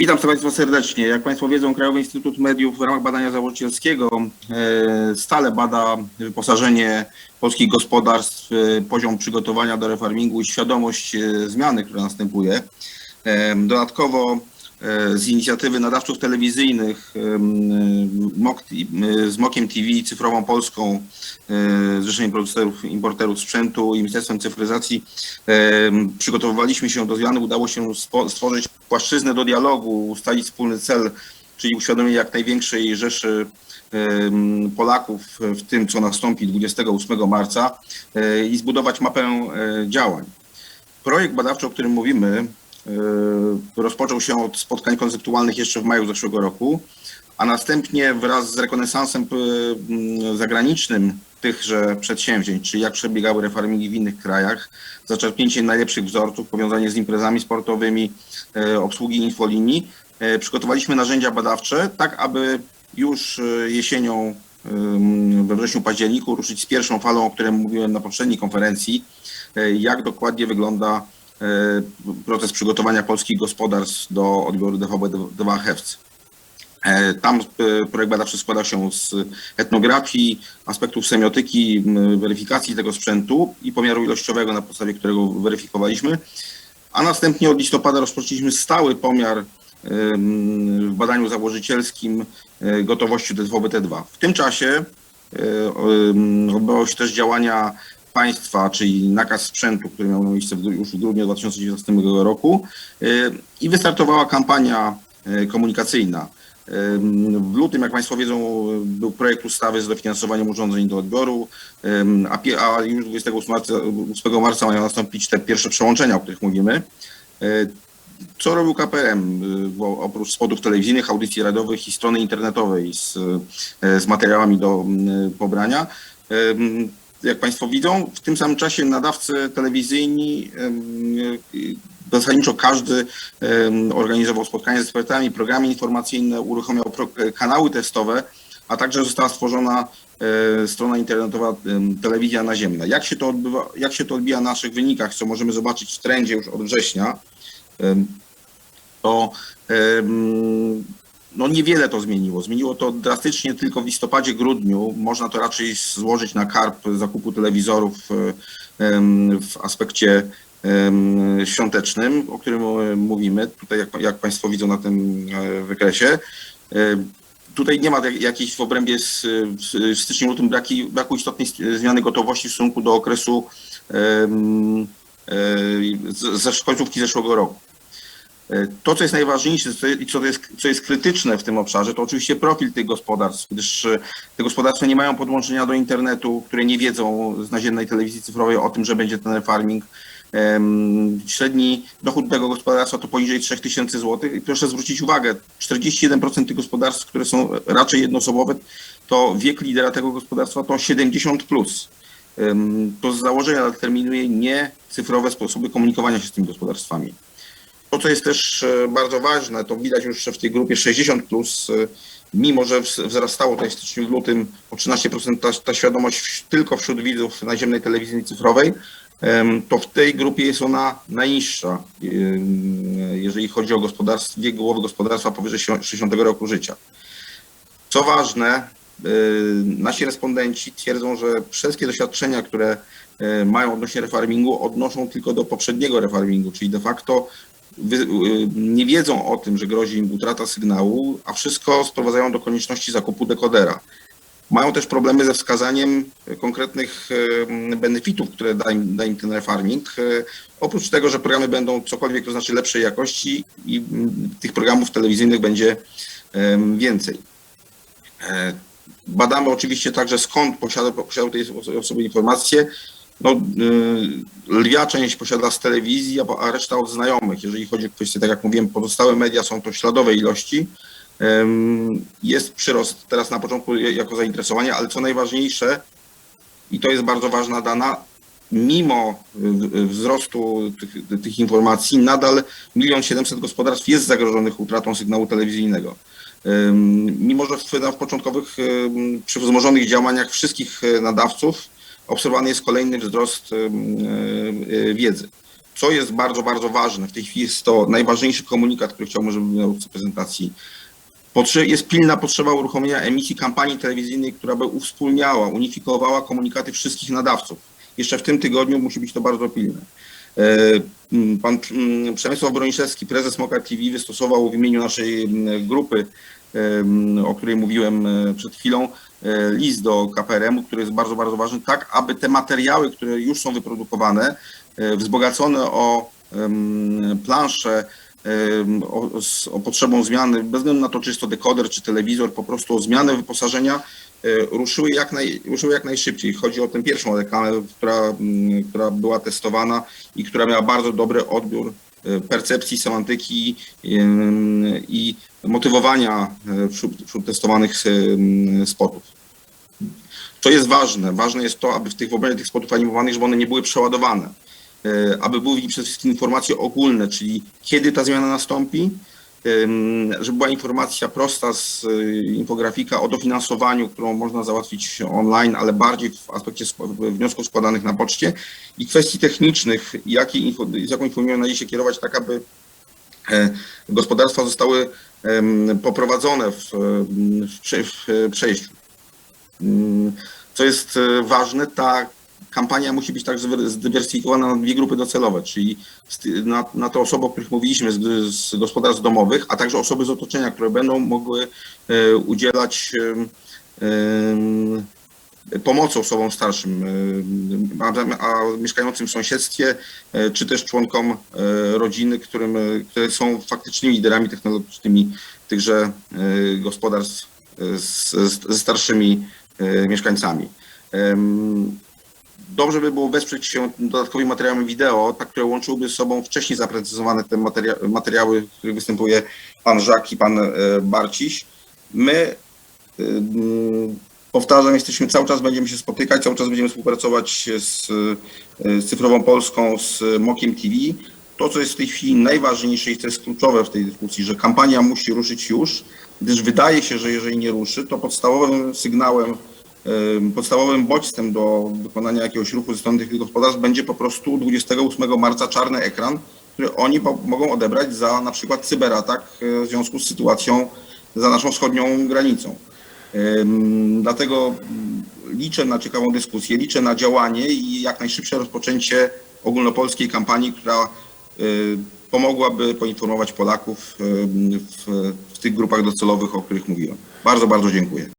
Witam Państwa serdecznie. Jak Państwo wiedzą, Krajowy Instytut Mediów w ramach badania założycielskiego e, stale bada wyposażenie polskich gospodarstw, e, poziom przygotowania do refarmingu i świadomość e, zmiany, która następuje. Dodatkowo z inicjatywy nadawców telewizyjnych e, e, z MOKiem TV, Cyfrową Polską, e, Zrzeszeniem Producerów i Importerów Sprzętu i Ministerstwem Cyfryzacji e, przygotowywaliśmy się do zmiany. Udało się stworzyć płaszczyznę do dialogu, ustalić wspólny cel, czyli uświadomienie jak największej rzeszy Polaków w tym, co nastąpi 28 marca e, i zbudować mapę e, działań. Projekt badawczy, o którym mówimy, e, rozpoczął się od spotkań konceptualnych jeszcze w maju zeszłego roku, a następnie wraz z rekonesansem p- m, zagranicznym tychże przedsięwzięć, czyli jak przebiegały refarmingi w innych krajach, zaczerpnięcie najlepszych wzorców, powiązanie z imprezami sportowymi, e, obsługi infolinii, przygotowaliśmy narzędzia badawcze, tak aby już jesienią we wrześniu, październiku ruszyć z pierwszą falą, o której mówiłem na poprzedniej konferencji, jak dokładnie wygląda proces przygotowania polskich gospodarstw do odbioru DVB-2 HEVC. E, Tam e, projekt badawczy składał się z etnografii, aspektów semiotyki, weryfikacji tego sprzętu i pomiaru ilościowego, na podstawie którego weryfikowaliśmy. A następnie od listopada rozpoczęliśmy stały pomiar w badaniu założycielskim e, gotowości DVB-T2. W tym czasie e, odbywały się też działania państwa, czyli nakaz sprzętu, który miał miejsce w, już w grudniu 2019 roku e, i wystartowała kampania e, komunikacyjna. Em, W lutym, jak Państwo wiedzą, był projekt ustawy z dofinansowaniem urządzeń do odbioru, a, już 28 marca, 8 marca mają nastąpić te pierwsze przełączenia, o których mówimy. Co robił y, Bo oprócz spotów telewizyjnych, audycji radiowych i strony internetowej z, z materiałami do pobrania. Jak Państwo widzą, w tym samym czasie nadawcy telewizyjni, y, zasadniczo każdy organizował spotkania z ekspertami, programy informacyjne, uruchamiał pro, kanały testowe, a także została stworzona e, strona internetowa Telewizja Naziemna. Jak się to odbywa, jak się to odbija na naszych wynikach, co możemy zobaczyć w trendzie już od września, to no niewiele to zmieniło. Zmieniło to drastycznie tylko w listopadzie, grudniu. Można to raczej złożyć na karp zakupu telewizorów e, w aspekcie świątecznym, o którym e, mówimy. Tutaj, jak, jak Państwo widzą na tym e, wykresie. Tutaj nie ma jak- jakiejś w obrębie z, w styczniu, lutym braki, braku istotnej zmiany gotowości w stosunku do okresu z, ze końcówki zeszłego roku. E, To, co jest najważniejsze i co jest, co jest krytyczne w tym obszarze, to oczywiście profil tych gospodarstw, gdyż e, te gospodarstwa nie mają podłączenia do internetu, które nie wiedzą z naziemnej telewizji cyfrowej o tym, że będzie ten farming. Em, Średni dochód tego gospodarstwa to poniżej 3000 zł. I proszę zwrócić uwagę, 41% tych gospodarstw, które są raczej jednoosobowe, to wiek lidera tego gospodarstwa to 70 plus. To z założenia determinuje niecyfrowe sposoby komunikowania się z tymi gospodarstwami. To, co jest też e, bardzo ważne, to widać już w tej grupie 60, plus, e, mimo że wz- wzrastało to w styczniu, w lutym o 13% ta, ta świadomość tylko wśród widzów naziemnej telewizji cyfrowej, to w tej grupie jest ona najniższa, jeżeli chodzi o gospodarstwo, wiek głowy gospodarstwa powyżej 60 roku życia. Co ważne, y, nasi respondenci twierdzą, że wszystkie doświadczenia, które mają odnośnie refarmingu, odnoszą tylko do poprzedniego refarmingu, czyli de facto nie wiedzą o tym, że grozi im utrata sygnału, a wszystko sprowadzają do konieczności zakupu dekodera. Mają też problemy ze wskazaniem y, konkretnych y, benefitów, które da im, da im ten refarming. Y, Oprócz tego, że programy będą cokolwiek to znaczy lepszej jakości i mm, tych programów telewizyjnych będzie więcej. E, Badamy oczywiście także skąd posiada, posiadają oso- osoby informacje. No, y, lwia część posiada z telewizji, a, reszta od znajomych. Jeżeli chodzi o kwestie, tak jak mówiłem, pozostałe media są to śladowe ilości. Jest przyrost teraz na początku jako zainteresowanie, ale co najważniejsze, i to jest bardzo ważna dana, mimo y, wzrostu tych, tych informacji, nadal 1 700 gospodarstw jest zagrożonych utratą sygnału telewizyjnego. Mimo, że w, początkowych przy wzmożonych działaniach wszystkich y, nadawców obserwowany jest kolejny wzrost ym, y, y, wiedzy. co jest bardzo, bardzo ważne, w tej chwili jest to najważniejszy komunikat, który chciałbym, żeby miał w prezentacji. Jest pilna potrzeba uruchomienia emisji kampanii telewizyjnej, która by uwspólniała, unifikowała komunikaty wszystkich nadawców. Jeszcze w tym tygodniu musi być to bardzo pilne. E, Pan m, Przemysław Broniszewski, prezes Moka TV, wystosował w imieniu naszej m, grupy, o której mówiłem e, przed chwilą, e, list do KPRM-u, który jest bardzo, bardzo ważny, tak aby te materiały, które już są wyprodukowane, wzbogacone o plansze, o, z, o potrzebą zmiany, bez względu na to, czy jest to dekoder, czy telewizor, po prostu o zmianę wyposażenia, e, ruszyły jak, naj, ruszyły jak najszybciej. Chodzi o tę pierwszą reklamę, która, mm, która była testowana i która miała bardzo dobry odbiór e, percepcji, semantyki em, i motywowania e, wśród, wśród testowanych em, spotów. Co jest ważne? Ważne jest to, aby w tych w obrębie tych spotów animowanych, żeby one nie były przeładowane. E, Aby były w nich przede wszystkim informacje ogólne, czyli kiedy ta zmiana nastąpi, żeby była informacja prosta z e, infografika o dofinansowaniu, którą można załatwić online, ale bardziej w aspekcie sp- wniosków składanych na poczcie i kwestii technicznych, jakie info, z jaką informacją należy się kierować, tak aby e, gospodarstwa zostały poprowadzone w, w, w przejściu. Mm, Co jest ważne, ta kampania musi być także zdywer- zdywersyfikowana na dwie grupy docelowe, czyli na, na te osoby, o których mówiliśmy, z, z gospodarstw domowych, a także osoby z otoczenia, które będą mogły e, udzielać pomocy osobom starszym, em, a, a mieszkającym w sąsiedztwie, e, czy też członkom e, rodziny, którym, e, które są faktycznymi liderami technologicznymi tychże e, gospodarstw e, ze starszymi e, mieszkańcami. Dobrze by było wesprzeć się dodatkowymi materiałami wideo, tak, które łączyłyby z sobą wcześniej zaprecyzowane te materia- materiały, w których występuje pan Żak i pan e, Barciś. My, ym, powtarzam, jesteśmy cały czas, będziemy się spotykać, cały czas będziemy współpracować z, e, z Cyfrową Polską, z Mokiem TV. To, co jest w tej chwili najważniejsze i co jest kluczowe w tej dyskusji, że kampania musi ruszyć już, gdyż wydaje się, że jeżeli nie ruszy, to podstawowym sygnałem Podstawowym bodźcem do wykonania jakiegoś ruchu ze strony tych gospodarstw będzie po prostu 28 marca czarny ekran, który oni mogą odebrać za na przykład cyberatak e, w związku z sytuacją za naszą wschodnią granicą. Dlatego liczę na ciekawą dyskusję, liczę na działanie i jak najszybsze rozpoczęcie ogólnopolskiej kampanii, która y, pomogłaby poinformować Polaków w, w tych grupach docelowych, o których mówiłem. Bardzo, bardzo dziękuję.